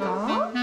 啊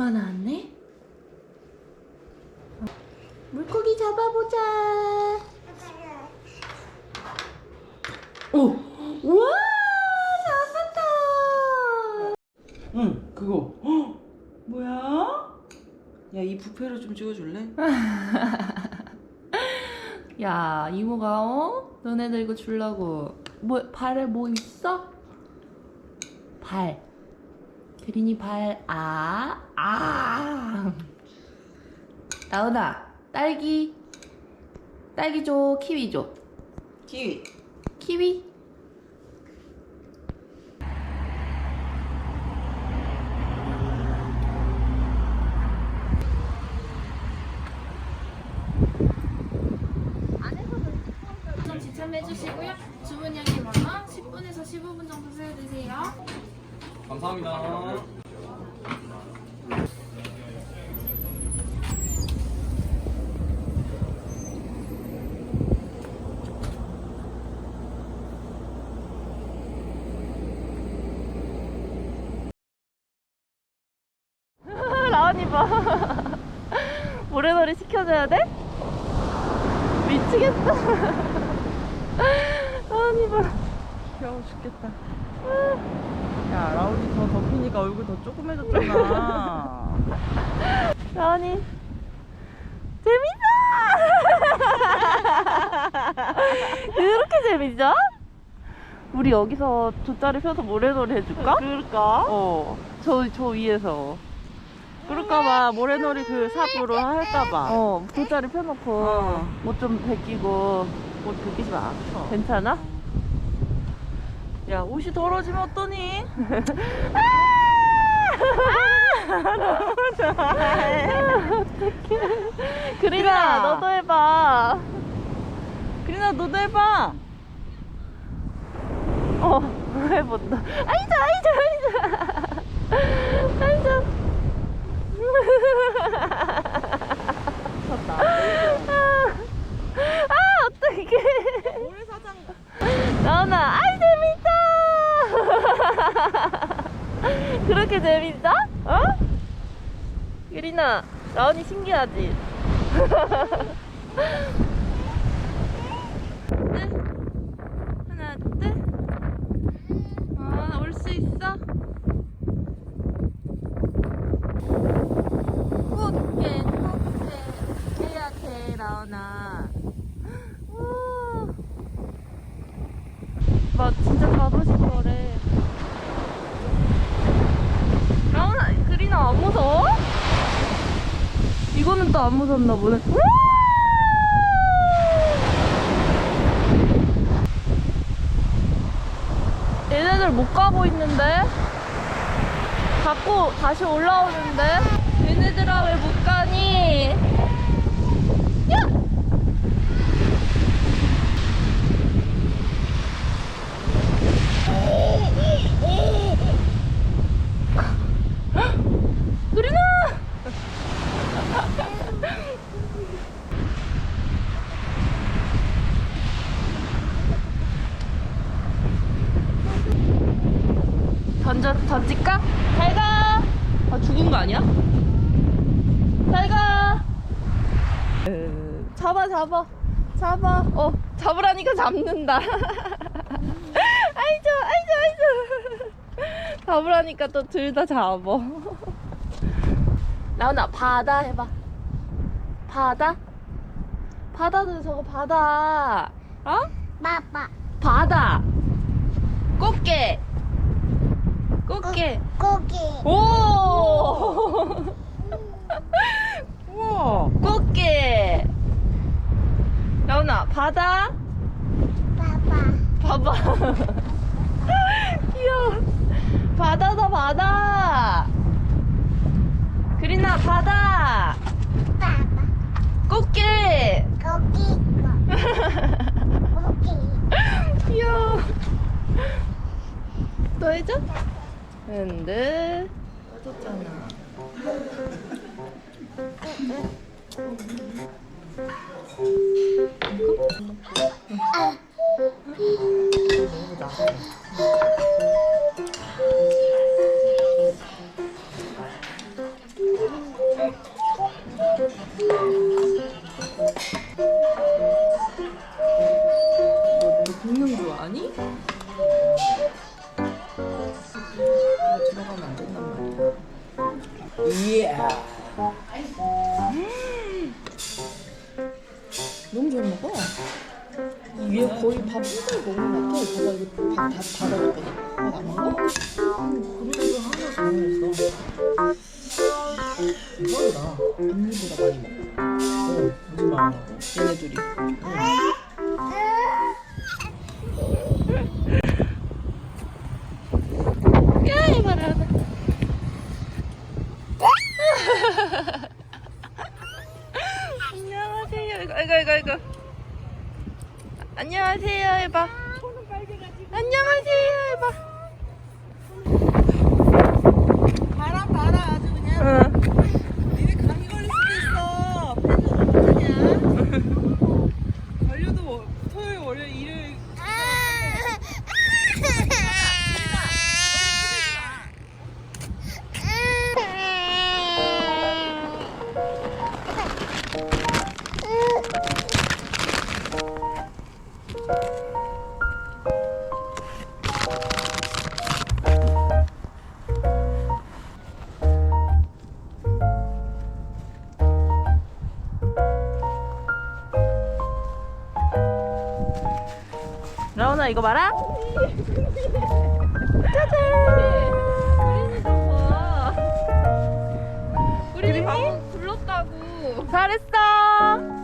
엄마 나왔네? 어, 물고기 잡아보자. 오! 우와! 잡았다! 응, 그거. 헉, 뭐야? 야, 이 부페로 좀 찍어줄래? 야, 이모가 어? 너네들 이거 주려고. 뭐 발에 뭐 있어? 발. 그린이 발. 아, 아. 나은아, 딸기. 딸기 줘, 키위 줘. 키위. 키위. 좀 지참해 주시고요. 주문량이 많아 10분에서 15분 정도 소요되세요. 감사합니다. 라온이 봐. 모래놀이 시켜줘야 돼? 미치겠다. 라온이 봐. 귀여워 죽겠다. 야, 라온이 더 덮이니까 얼굴 더 조그매졌잖아. 라온이. 재밌어! 그렇게 재밌어? 우리 여기서 돗자리 펴서 모래놀이 해줄까? 그럴까? 어. 저, 저 위에서. 그럴까봐 모래놀이 그 삽으로 할까봐. 어, 돗자리 펴놓고 어. 옷좀 벗기고 뭐 벗기지 마. 추워. 괜찮아? 야, 옷이 더러워지면 어떠니? 너무 좋아해. 어떡해. 그린아, 그린아. 너도 해봐. 그리나 너도 해봐. 어, 해본다. 아이자, 아이자, 아이자. 아이자. 미쳤다. 아, 어떡해. 모래사장. 나훈아, 아이, 재밌다. 그렇게 재밌다? 어? 유리나, 라온이 신기하지? 네? 하나, 둘. 아, 올 수 있어? 꽃게, 꽃게. 해야 돼, 라온아. 우와. 막 진짜 가고 싶어래. 라온아, 그리나 안 무서워? 이거는 또 안 무섭나 보네. 얘네들 못 가고 있는데? 자꾸 다시 올라오는데? 얘네들아 왜 못 가니? 야! 그리나! 먼저 던질까? 잘 가! 아, 아니야? 잘 가! 으, 잡아, 잡아. 잡아. 어, 잡으라니까 잡는다. 아이죠, 아이죠, 아이죠. 잡으라니까 또 둘 다 잡어. 라온아, 바다 해봐. 바다? 바다도 저거 바다. 어? 빠빠 바다. 꽃게. 꽃게. 고기 오! 우와. 꽃게. 라온아, 바다. 빠빠 봐봐. 귀여워. 바다다, 바다. 그린아, 바다. 빠빠 꽃게. 고기 고기 귀여워. 또 해줘? 근데 빠졌잖아. 너 공룡 좋아하니? 이야. 이야. 너무 잘 먹어. 이 위에 거의 밥 한살 먹는 것 같아. 봐봐, 이거 밥다 닫아줬거든. 밥안 먹어? 그래도 하나 잘 먹었어. 대박이다. 언니보다 많이 먹어. 어, 무슨 말이야? 얘네 둘이. 야, 이봐라. 이거, 이거, 이거. 안녕하세요. 해봐. 안녕하세요. 해봐. 봐라 봐라 아주 그냥. 응. 이거 봐라. 짜잔. 그린이 좀 봐. 그린이 방금 불렀다고. 잘했어.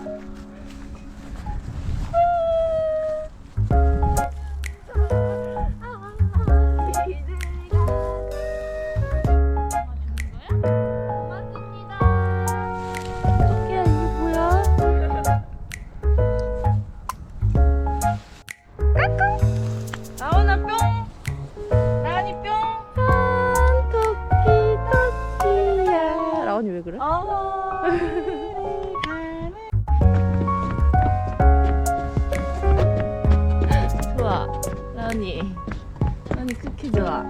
좋아. 라온이. 라온이 크게 좋아